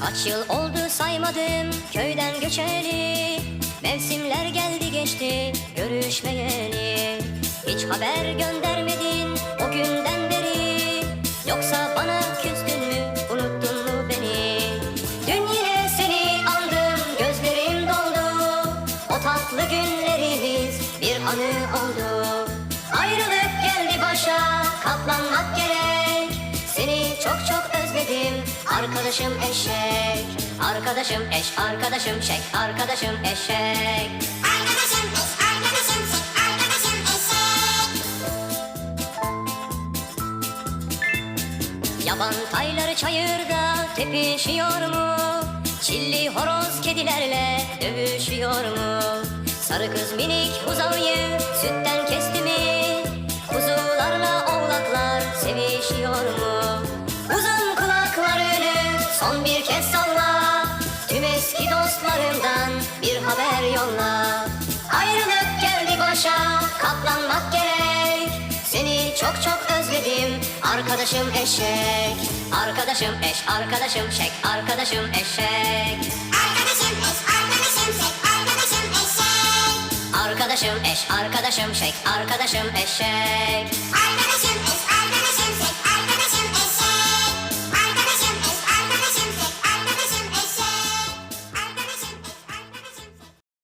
Kaç yıl oldu saymadım köyden göçeli. Mevsimler geldi geçti görüşmeyeli. Hiç haber göndermedin o günden beri. Yoksa bana küstün mü unuttun mu beni? Dün yine seni andım gözlerim doldu. O tatlı günlerimiz bir anı oldu. Ayrılık geldi başa katlanmak gerek. Seni çok çok özledim arkadaşım eşek Arkadaşım eş arkadaşım şek arkadaşım eşek Arkadaşım eş, arkadaşım şek, arkadaşım eşek. Yaban tayları çayırda tepişiyor mu? Çilli horoz kedilerle dövüşüyor mu? Sarı kız minik buzağıyı son bir kez salla Tüm eski dostlarımdan bir haber yolla. Ayrılık geldi başa katlanmak gerek. Seni çok çok özledim arkadaşım eşek. Arkadaşım eş arkadaşım şek arkadaşım eşek. Arkadaşım eş, arkadaşım şek, arkadaşım eşek. Arkadaşım eş arkadaşım şek arkadaşım eşek. Arkadaşım eş, arkadaşım şek,